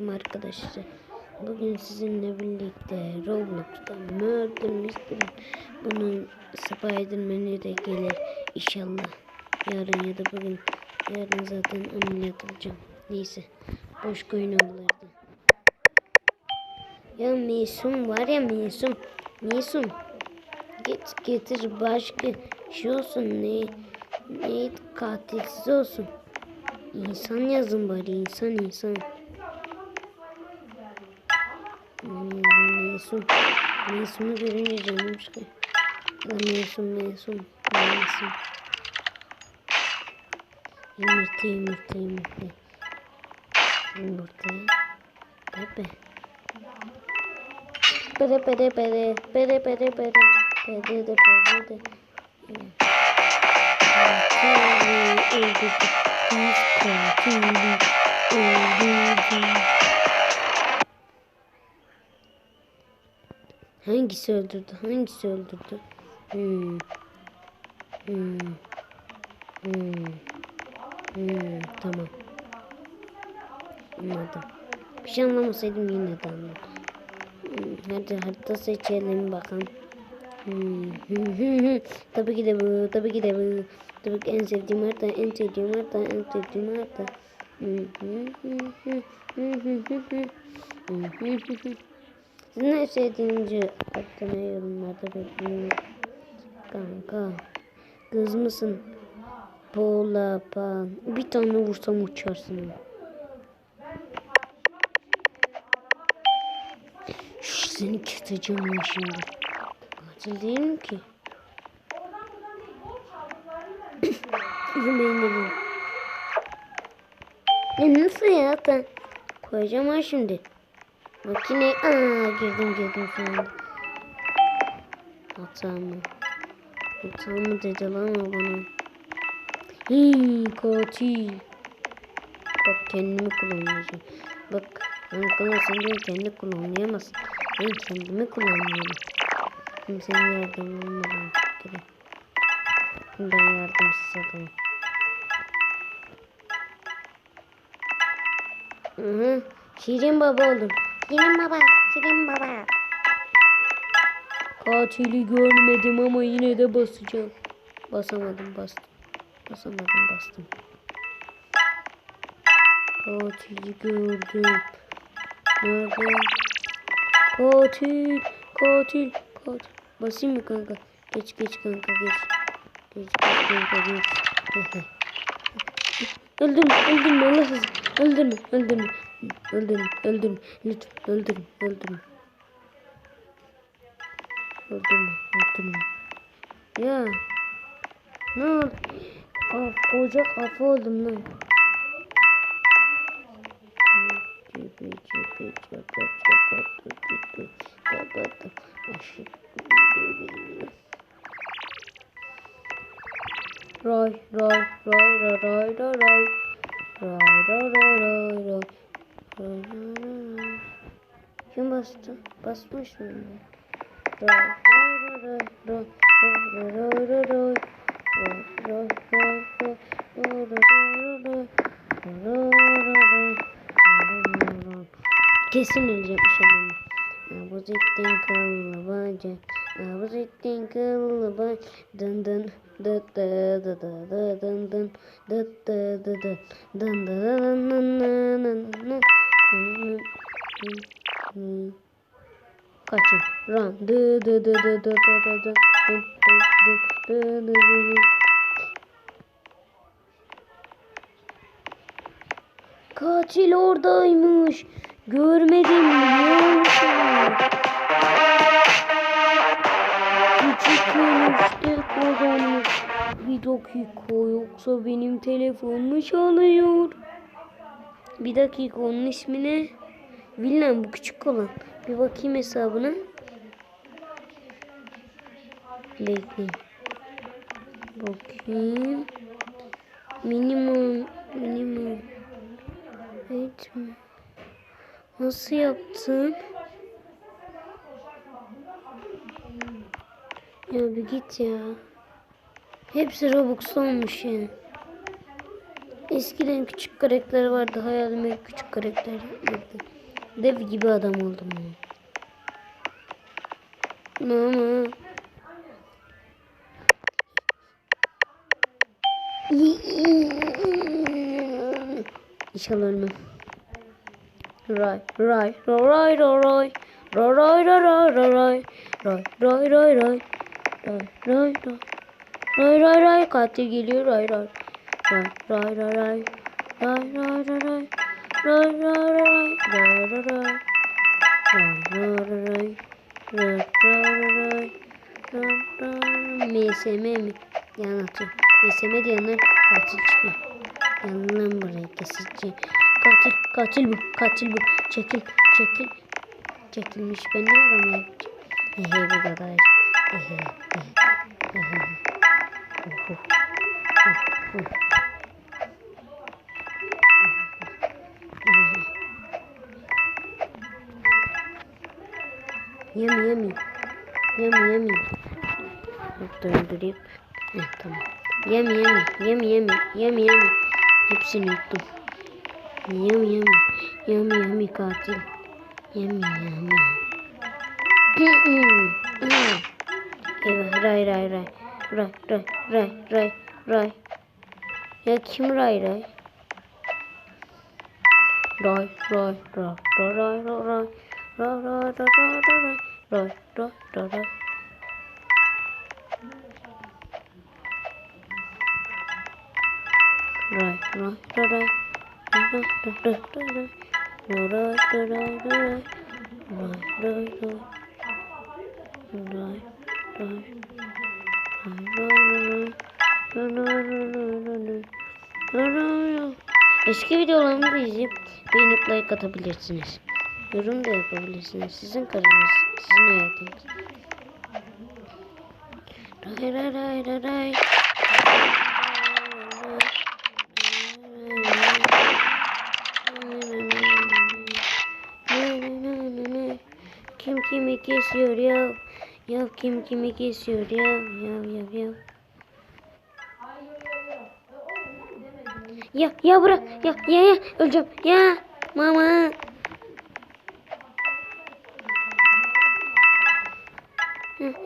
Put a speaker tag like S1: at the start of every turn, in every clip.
S1: Selamünaleyküm arkadaşlar. Bugün sizinle birlikte Roblox'ta Murder Mystery bunun Spiderman'i de gelir inşallah. Yarın ya da bugün. Yarın zaten ameliyat olacağım. Neyse. Boş koyun avlardı. Ya Mesum var ya Mesum. Mesum. Git getir başka şey olsun. Ne, ne katilsiz olsun. İnsan yazın bari insan insan. Mesum. Mesum'u. Pepe. Pere pere pere. Pere pere pere. Pere pere. Hangisi öldürdü? Hangisi öldürdü? Hmm. Hmm. Hmm. Hmm. Tamam. Anladım. Bir şey anlamasaydım yine de anladım. Hmm. Hadi harita seçelim bakalım. Hmm. tabii ki de bu. Tabii ki de bu. Tabii ki en sevdiğim harita. En sevdiğim harita. En sevdiğim harita. Sizin en sevdiğinizi hakkında yorumlarda bekliyorum. Kanka. Kız mısın? Pola pan. Bir tane vursam uçarsın. Şş, seni keseceğim ya şimdi. Katil değilim ki. Yemeğini bu. Ya nasıl ya? Ben koyacağım ha şimdi. Makine. Aa girdim girdim sonra. Hata mı? Hata mı dedi lan o bana? Hii katil. Bak kendimi kullanacağım. Bak Ankara sen de kendi kullanmayamazsın. Ben kendimi kullanıyorum. Kimsenin yardımı olmadan gerek. Ben yardımsız adamım. Hı hı. Şirin baba oldum. Şirin baba, Şirin baba. Katili görmedim ama yine de basacağım. Basamadım, bastım. Basamadım, bastım. Katili gördüm. Nerede? Katil, katil, katil. Basayım mı kanka? Geç, geç kanka, geç. Geç, geç kanka, geç. öldürme, öldürme Allah razı Öldürme, öldürme. Öldürme, öldürme. Lütfen öldürme, öldürme. Öldürme, öldürme. Ya. Ne oldu? Of, koca kafa oldum lan. Roy roy roy roy roy roy roy roy roy roy roy roy kim bastı? Basmış mı? Kesin ölecekmiş adamı. Bu zittin kalma bacı. Bu zittin kalma bacı. Dın dın dıt dı dı dı dı dın dın dıt dı dı dı dın dın dın dın dın dın dın Kaçın. Run. Dı dı dı dı dı dı dı dı dı dı dı dı dı. Katil oradaymış. Görmedim biliyor musun? Küçük enişte kazanmış. Bir dakika yoksa benim telefonumu çalıyor. Bir dakika onun ismi ne? Villan bu küçük olan. Bir bakayım hesabına. Bekleyin. Bakayım. Minimum. Minimum. Evet? Nasıl yaptın? Ya bir git ya. Hepsi Robux olmuş ya. Eskiden küçük karakter vardı. Hayalime küçük karakter yapmaktı. Dev gibi adam oldum. Mama. İnşallah ölmem. Ray, ray, ray, ray, ray, ray, ray, ray, ray, ray, ray, ray, ray, ray, ray, ray. Ray ray ray katil geliyor ray ray. Ray ray ray ray. Ray ray ray ray. Ray ray ray ray. Ray ray ray. Ray. MSM mi? Yan atıyor. MSM diyenler katil çıkıyor. Yanından buraya kesici. Katil, katil bu, katil bu. Çekil, çekil. Çekilmiş. Ben ne adam yapacağım? Ehe bu kadar. Ehe, ehe, ehe. Of, of, of, of. Yummy yummy. Yummy yummy. Döndüreyim. Heh, tamam. Yummy yummy. Yummy yummy. Yummy yummy. Hepsini yuttum. Yummy yummy. Yummy yummy katil. Yummy yummy. Eyvah ray ray ray. Ray ray ray ray ray. Ya kim ray ray? Ray ray ray ray ray ray ray ray ray ray ray ray ray ray. Ray ray ray ray. Ray ray ray ray ray. Ray ray ray ray ray. Ray ray ray. Ray ray. Eski videolarımı da izleyip beğenip like atabilirsiniz. Yorum da yapabilirsiniz. Sizin kararınız, sizin hayatınız. Ray ray ray ray ray. Kim kimi kesiyor ya? Ya kim kimi kesiyor ya? Ya ya ya. Ya ya bırak. Ya ya ya öleceğim. Ya mama.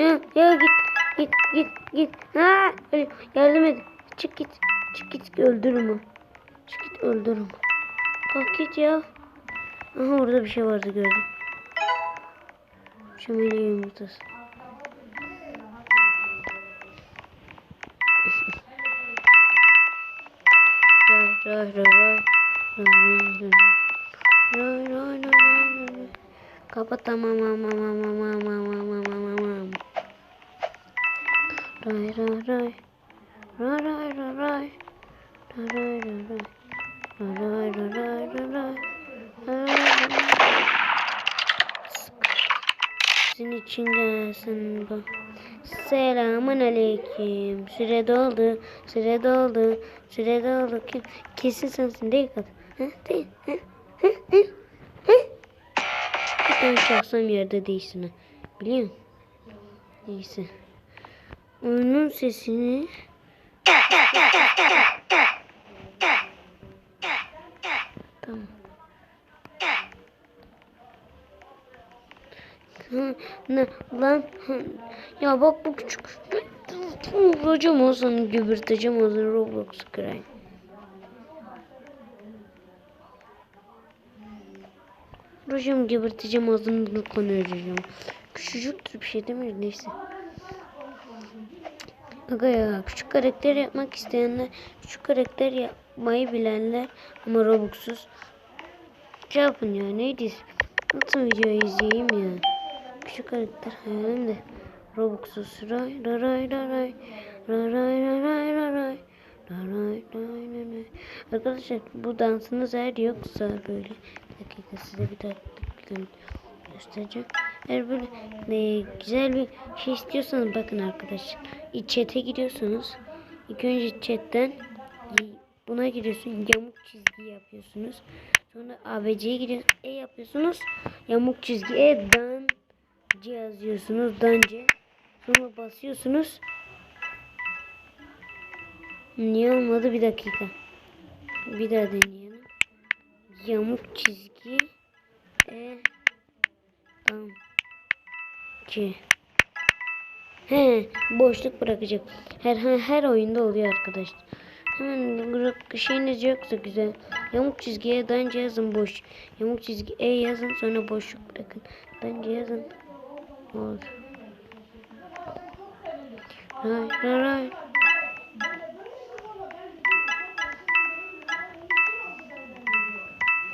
S1: Ya, ya git git git git. Ha, yardım et. Çık git. Çık git öldürme. Çık git öldürme. Kalk git ya. Aha orada bir şey vardı gördüm. Şömine yumurtası. Ray ray ray ray. Ray ray ray. Ray ray. Kapat tamam tamam tamam tamam tamam tamam. Ray ray ray. Ray ray ray ray. Ray ray ray ray. Ray ray ray ray ray. Sizin için gelsin bu. Selamun aleyküm. Süre doldu. Süre doldu. Süre doldu. Kim? Kesin sensin değil kadın. Ha? Değil. Ha? Ha? Ha? Ha? Ben şahsım yerde değilsin. Biliyor musun? Neyse. Oyunun sesini Tamam. Ne lan? Ya bak bu küçük. Vuracağım o sana gübürteceğim o zaman Roblox kırayım. Vuracağım geberteceğim ağzını konuşacağım. Küçücüktür bir şey mi? Neyse. Aga ya küçük karakter yapmak isteyenler, küçük karakter yapmayı bilenler ama Robux'suz. Şey yapın ya neydi? Nasıl videoyu izleyeyim ya? Küçük karakter hayalim de Robux'suz. Ray ray ray ray ray ray ray ray ray ray Arkadaşlar bu dansınız eğer yoksa böyle bir dakika size bir dakika göstereceğim. Eğer böyle e, güzel bir şey istiyorsanız bakın arkadaşlar. Chat'e giriyorsunuz. İlk önce chat'ten buna giriyorsun. Yamuk çizgi yapıyorsunuz. Sonra ABC'ye giriyorsunuz. E yapıyorsunuz. Yamuk çizgi E dan C yazıyorsunuz. Dance. Sonra basıyorsunuz. Niye olmadı bir dakika. Bir daha deneyelim. Yamuk çizgi. E. Tam. Ki. He, boşluk bırakacak. Her her, oyunda oluyor arkadaşlar. Hemen bırak- şeyiniz yoksa güzel. Yamuk çizgiye daha önce yazın boş. Yamuk çizgi E yazın sonra boşluk bırakın. Daha önce yazın. Olur. Ray ray ray.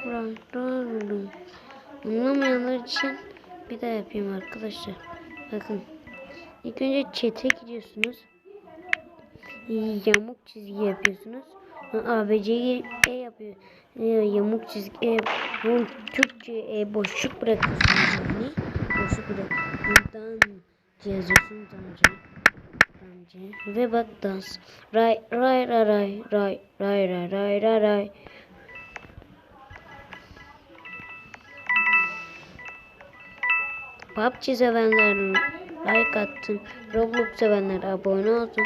S1: Ray ray ray. Anlamayanlar için bir daha yapayım arkadaşlar. Bakın. İlk önce çete gidiyorsunuz. Yamuk çizgi yapıyorsunuz. ABC'yi E yapıyor. E, Yamuk çizgi E. Bu Türkçe E boşluk bırakıyorsunuz yani. Boşluk bırak. Dan yazıyorsunuz önce. Önce. Ve bak dans. Ray ray ray ray ray ray ray ray ray ray. PUBG sevenler like atsın. Roblox sevenler abone olsun.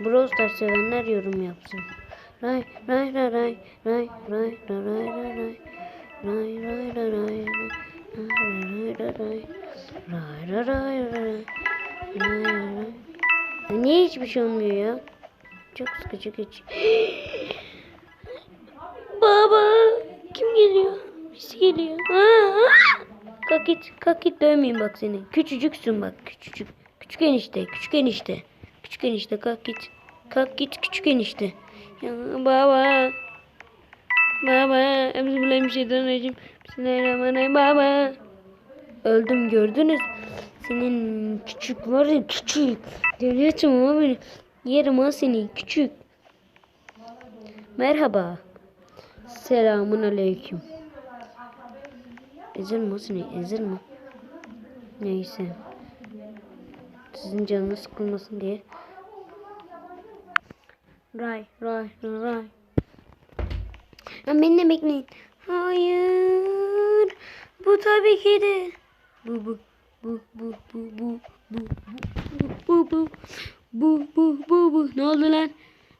S1: Brawl Stars sevenler yorum yapsın. Ray ray ray ray ray ray ray ray ray ray ray ray ray ray ray Niye hiçbir şey olmuyor ya? Çok sıkıcı geç. Baba kim geliyor? Birisi geliyor. Aa! Kalk git, kalk git dövmeyeyim bak seni. Küçücüksün bak, küçücük. Küçük enişte, küçük enişte. Küçük enişte kalk git. Kalk git küçük enişte. Ya baba. Baba. Bismillahirrahmanirrahim. Bismillahirrahmanirrahim. Baba. Öldüm gördünüz. Senin küçük var ya küçük. Devletim ama beni. Yerim ha seni küçük. Merhaba. Selamun aleyküm. Ezer mi seni? Ezer mi? Neyse. Sizin canınız sıkılmasın diye. Ray, ray, ray. Ya beni de bekleyin. Hayır. Bu tabii ki de. Bu bu bu bu bu bu bu bu bu bu bu bu bu bu ne oldu lan?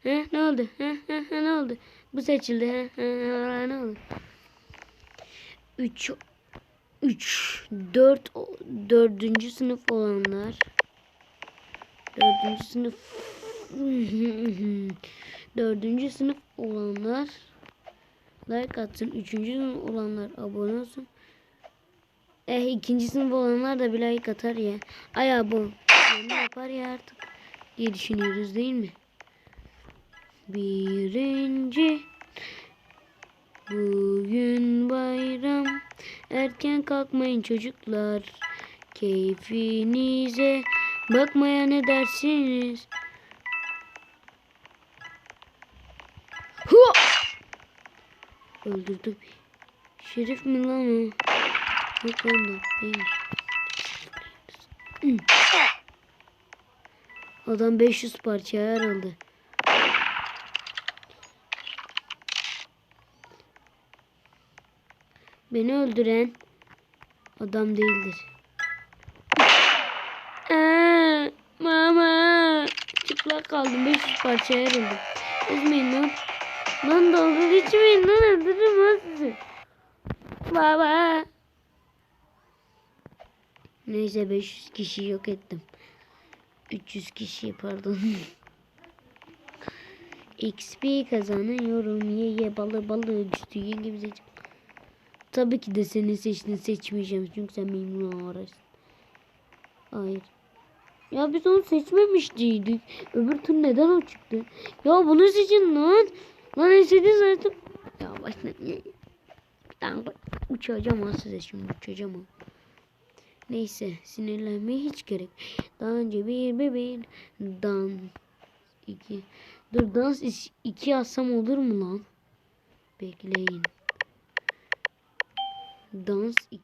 S1: He ne oldu? He he he ne oldu? Bu seçildi he he he ne oldu? 3 3 4 4. sınıf olanlar 4. sınıf 4. sınıf olanlar like atsın. 3. sınıf olanlar abone olsun. Eh ikinci sınıf olanlar da bir like atar ya. Ay bu ne yapar ya artık diye düşünüyoruz değil mi? Birinci Bugün bayram Erken kalkmayın çocuklar Keyfinize Bakmaya ne dersiniz? Hua! Öldürdüm. Şerif mi lan o? Yok lan da değil. Hı. Adam 500 parçaya ayrıldı. Beni öldüren adam değildir. Aa, mama. Çıplak kaldım. 500 parçaya ayrıldım. Üzmeyin lan. Lan dalga geçmeyin lan öldürürüm lan sizi. Baba. Neyse 500 kişi yok ettim. 300 kişi pardon. XP kazanıyorum. Ye ye balı balı düştü yenge bize. Tabii ki de seni seçtin seçmeyeceğim çünkü sen benimle uğraştın. Hayır. Ya biz onu seçmemiştik. Öbür tur neden o çıktı? Ya bunu seçin lan. Lan istedin zaten. Ya başına. Ben uçacağım ha size şimdi uçacağım ha. Neyse sinirlenmeye hiç gerek. Daha önce bir bebeğin dans iki. Dur dans iki yazsam olur mu lan? Bekleyin. Dans 2.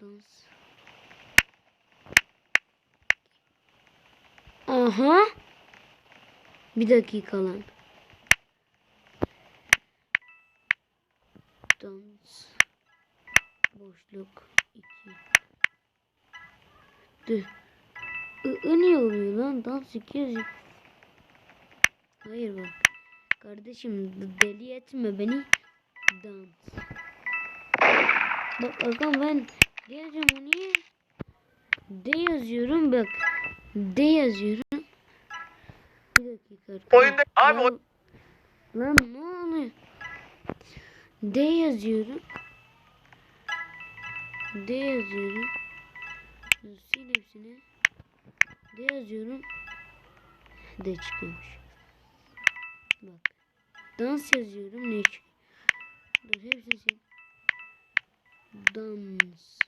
S1: Dans. Aha. Bir dakika lan. Dans. Boşluk 2. Dur. I, I niye oluyor lan? Dans 2 yazıyor. Hayır bak. Kardeşim deli etme beni. Dans. Bak Agam ben o niye? D yazıyorum bak. D yazıyorum. Bir dakika.
S2: Oyunda- abi
S1: Lan- Lan ne oluyor? D yazıyorum. D yazıyorum. Sil hepsini. D yazıyorum. D çıkıyormuş. Bak. Dans yazıyorum ne? Dur hepsini. Dans.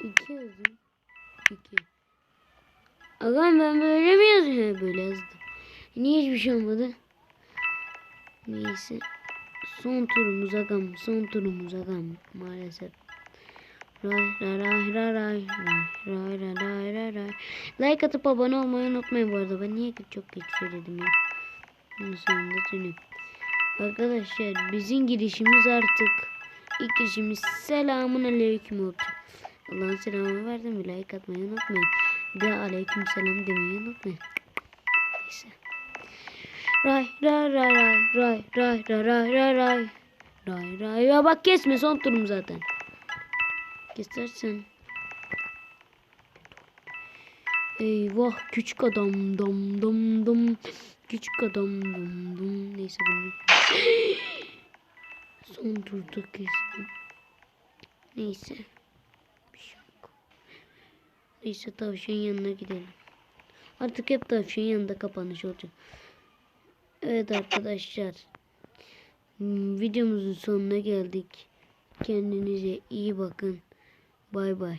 S1: İki yazdım. İki. Ağam ben böyle mi yazıyorum? Böyle yazdım. Niye hiçbir şey olmadı? Neyse. Son turumuz agam. Son turumuz agam. Maalesef. Like atıp abone olmayı unutmayın bu arada. Ben niye çok geç söyledim ya. Sonunda dönüyorum. Arkadaşlar bizim girişimiz artık ilk girişimiz selamun aleyküm oldu. Allah'ın selamı verdim. Like atmayı unutmayın. De aleyküm selam demeyi unutmayın. Neyse. Ray ray ray ray ray ray ray ray ray ray ray ray ya bak kesme son turum zaten. Kesersen. Eyvah küçük adam dam dam dam küçük adam dam dam neyse bunu. son turda kestim. Neyse. Bir şey yok. Neyse tavşan yanına gidelim. Artık hep tavşan yanında kapanış olacak. Evet arkadaşlar. Videomuzun sonuna geldik. Kendinize iyi bakın. Bay bay.